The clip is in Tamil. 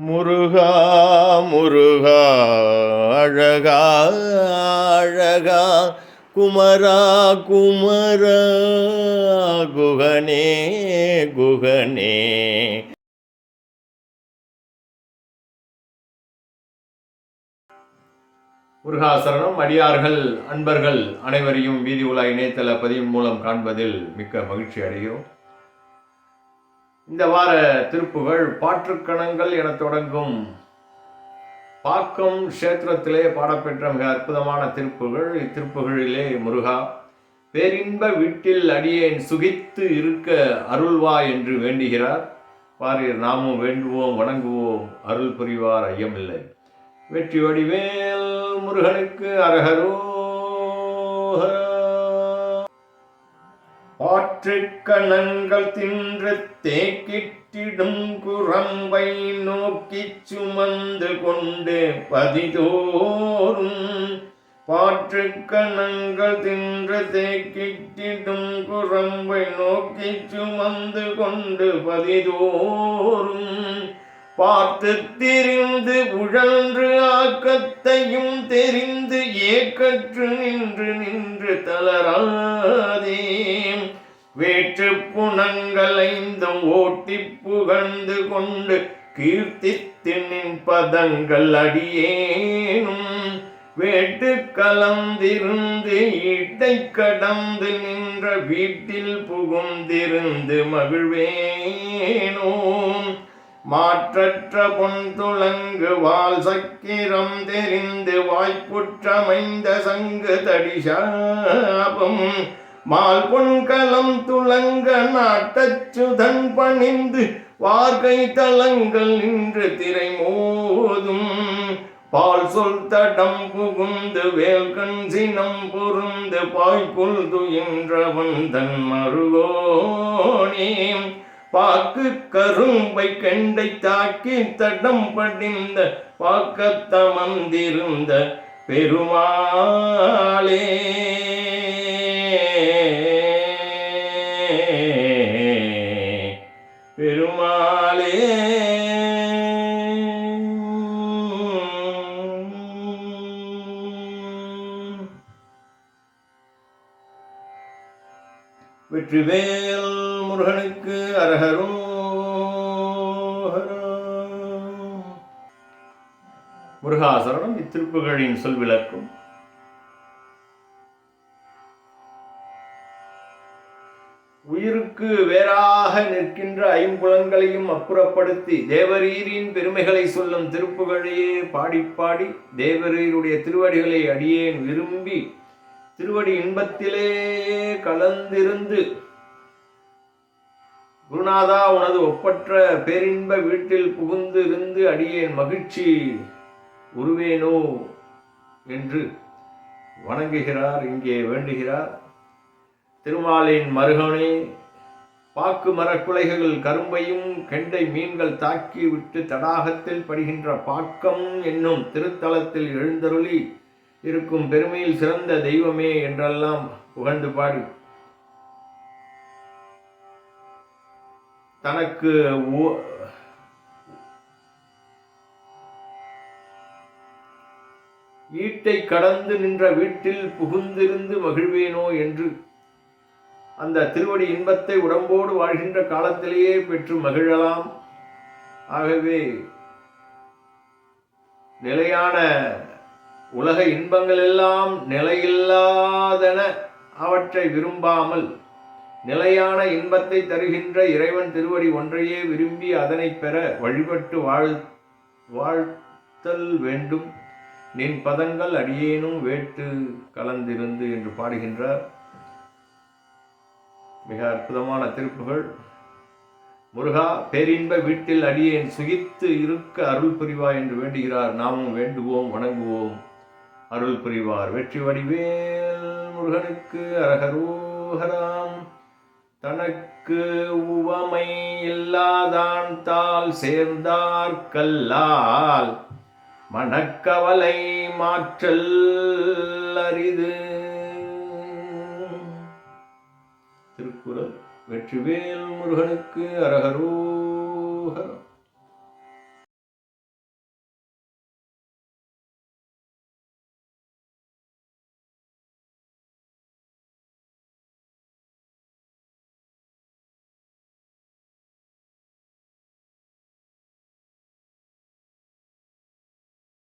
முருகா முருகா அழகா அழகா குமரா குமரா குகனே குகனே. முருகாசரணம் அடியார்கள் அன்பர்கள் அனைவரையும் வீதி உலா இணையதள பதிவு மூலம் காண்பதில் மிக்க மகிழ்ச்சி அடைகிறோம். இந்த வார திருப்புகள் பாற்றுக்கணங்கள் என தொடங்கும். பாக்கம் கஷேத்திரத்திலே பாடப்பெற்ற மிக அற்புதமான திருப்புகள். இத்திருப்புகளிலே முருகா பேரின்ப வீட்டில் அடியேன் சுகித்து இருக்க அருள்வா என்று வேண்டுகிறார். பாரீர் நாமும் வேண்டுவோம் வணங்குவோம் அருள் புரிவார் ஐயமில்லை. வெற்றி வடிவேல் முருகனுக்கு அரகரோ ஆற்றுக்கணங்கள் தின்று தேக்கிட்டிடும் குரம்பை நோக்கி சுமந்து கொண்டு பதிதோறும் பாற்றுக்கணங்கள் தின்று தேக்கிட்டிடும் குரம்பை நோக்கி சுமந்து கொண்டு பதிதோறும் பார்த்து திரிந்து உழன்று ஆக்கத்தையும் தெரிந்து ஏக்கற்று நின்று நின்று தளராதே. வேற்று புணங்களைந்தும் ஓட்டி புகழ்ந்து கொண்டு கீர்த்தித்து நின் பதங்கள் அடியேனும். வேட்டு கலந்திருந்து ஈட்டை கடந்து நின்ற வீட்டில் புகுந்திருந்து மகிழ்வேனோம் மாற்றற்ற பொன் துளங்கு வால் சக்கிரம் தெரிந்து வாய்ப்புற்றமைந்த சங்கு தடிசாபம் மால் பொன்கலம் துளங்க நாட்டச்சுதன் பணிந்து வார்கை தளங்கள் நின்று திரை மோதும். பால் சொல் தடம் புகுந்து வேல்கண் சினம் பொருந்து பாய்க்குள் துயின்றவன் தன் மருகோனே. பாக்கு கரும்பை கெண்டை தாக்கி தடம் படிந்த பாக்கத்தமந்திருந்த பெருமாளே. வெற்றிவேல் முருகனுக்கு அரகரும். முருகாசரணம் இத்திருப்புகளின் சொல் விளக்கும். உயிருக்கு வேறாக நிற்கின்ற ஐம்புலன்களையும் அப்புறப்படுத்தி தேவரீரின் பெருமைகளை சொல்லும் திருப்புகழையே பாடி பாடி தேவரீருடைய திருவடிகளை அடியேன் விரும்பி திருவடி இன்பத்திலே கலந்திருந்து குருநாதா உனது ஒப்பற்ற பேரின்ப வீட்டில் புகுந்து இருந்து அடியேன் மகிழ்ச்சி உருவேனோ என்று வணங்குகிறார் இங்கே வேண்டுகிறார். திருமாலின் மருகனே பாக்கு மரக்குலைகள் கரும்பையும் கெண்டை மீன்கள் தாக்கி விட்டு தடாகத்தில் படுகின்ற பாக்கம் என்னும் திருத்தலத்தில் எழுந்தருளி இருக்கும் பெருமையில் சிறந்த தெய்வமே என்றெல்லாம் புகழ்ந்து பாடி. தனக்கு ஓ- ஈட்டை கடந்து நின்ற வீட்டில் புகுந்திருந்து மகிழ்வேனோ என்று. அந்த திருவடி இன்பத்தை உடம்போடு வாழ்கின்ற காலத்திலேயே பெற்று மகிழலாம். ஆகவே நிலையான உலக இன்பங்கள் எல்லாம் நிலையில்லாதன அவற்றை விரும்பாமல் நிலையான இன்பத்தை தருகின்ற இறைவன் திருவடி ஒன்றையே விரும்பி அதனை பெற வழிபட்டு வாழ் வாழ்த்தல் வேண்டும். நின் பதங்கள் அடியேனும் வேட்டு கலந்திருந்து என்று பாடுகின்றார். மிக அற்புதமான திருப்புகள். முருகா பேரின்ப வீட்டில் அடியேன் சுகித்து இருக்க அருள் புரிவாய் என்று வேண்டுகிறார். நாமும் வேண்டுவோம் வணங்குவோம். அருள் புரிவார் வெற்றி வடிவேல் முருகனுக்கு அரகரோகராம் தனக்கு உவமை இல்லாதான் தால் சேர்ந்தார் கல்லால். மனக்கவலை மாற்றல் அரிது. திருக்குறள் வெற்றிவேல் முருகனுக்கு அரகரோகரம்